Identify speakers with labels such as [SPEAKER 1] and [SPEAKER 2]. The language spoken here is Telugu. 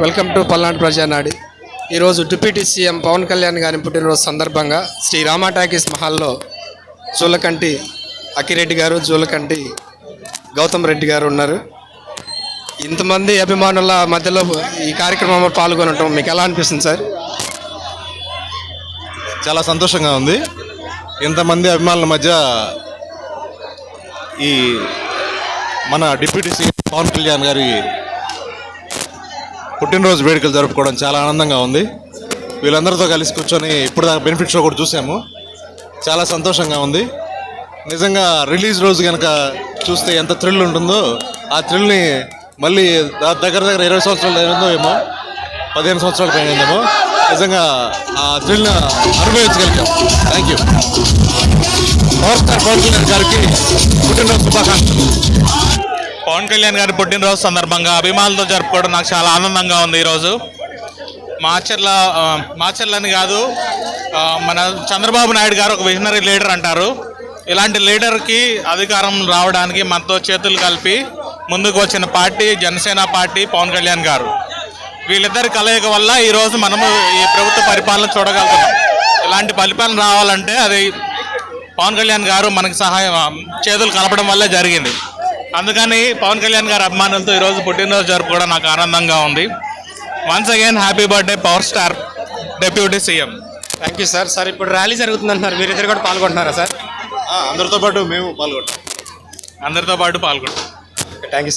[SPEAKER 1] Welcome to Palnadu ప్రజానాడి. ఈరోజు డిప్యూటీ సీఎం పవన్ కళ్యాణ్ గారి పుట్టినరోజు సందర్భంగా శ్రీ రామా టాకీస్ మహల్లో జూలకంటి అకిరెడ్డి గారు జూలకంటి గౌతమ్ రెడ్డి గారు ఉన్నారు. ఇంతమంది అభిమానుల మధ్యలో ఈ కార్యక్రమంలో పాల్గొనటం మీకు ఎలా అనిపిస్తుంది సార్?
[SPEAKER 2] చాలా సంతోషంగా ఉంది. ఇంతమంది అభిమానుల మధ్య ఈ మన డిప్యూటీ సీఎం పవన్ కళ్యాణ్ గారి పుట్టినరోజు వేడుకలు జరుపుకోవడం చాలా ఆనందంగా ఉంది. వీళ్ళందరితో కలిసి కూర్చొని ఇప్పుడు దాకా బెనిఫిట్ షో కూడా చూసాము. చాలా సంతోషంగా ఉంది. నిజంగా రిలీజ్ రోజు కనుక చూస్తే ఎంత థ్రిల్ ఉంటుందో ఆ థ్రిల్ని మళ్ళీ దా- దగ్గర దగ్గర ఇరవై సంవత్సరాలు అయిందో ఏమో పదిహేను సంవత్సరాల పైన అయిందేమో నిజంగా ఆ థ్రిల్ని అనుభవించగలిగాం. Thank you power star Pawan Kalyan గారికి పుట్టినరోజు శుభాకాంక్షలు.
[SPEAKER 3] పవన్ కళ్యాణ్ గారి పుట్టినరోజు సందర్భంగా అభిమానులతో జరుపుకోవడం నాకు చాలా ఆనందంగా ఉంది ఈరోజు. మాచర్ల మాచర్లని కాదు మన చంద్రబాబు నాయుడు గారు ఒక విజనరీ లీడర్ అంటారు. ఇలాంటి లీడర్కి అధికారం రావడానికి మనతో చేతులు కలిపి ముందుకు వచ్చిన పార్టీ జనసేన పార్టీ పవన్ కళ్యాణ్ గారు. వీళ్ళిద్దరి కలయిక వల్ల ఈరోజు మనము ఈ ప్రభుత్వ పరిపాలన చూడగలుగుతాం. ఇలాంటి పరిపాలన రావాలంటే అది పవన్ కళ్యాణ్ గారు మనకి సహాయం చేతులు కలపడం వల్లే జరిగింది. అందుకని పవన్ కళ్యాణ్ గారి అభిమానులతో ఈరోజు పుట్టినరోజు జరుపుకోవడం నాకు ఆనందంగా ఉంది. Once again happy birthday power star deputy CM
[SPEAKER 1] thank you sir sir ఇప్పుడు ర్యాలీ జరుగుతుందంటున్నారు. మీరిద్దరు కూడా పాల్గొంటున్నారా సార్
[SPEAKER 2] అందరితో పాటు మేము పాల్గొంటాం.
[SPEAKER 3] అందరితో పాటు పాల్గొంటాం.
[SPEAKER 1] Thank you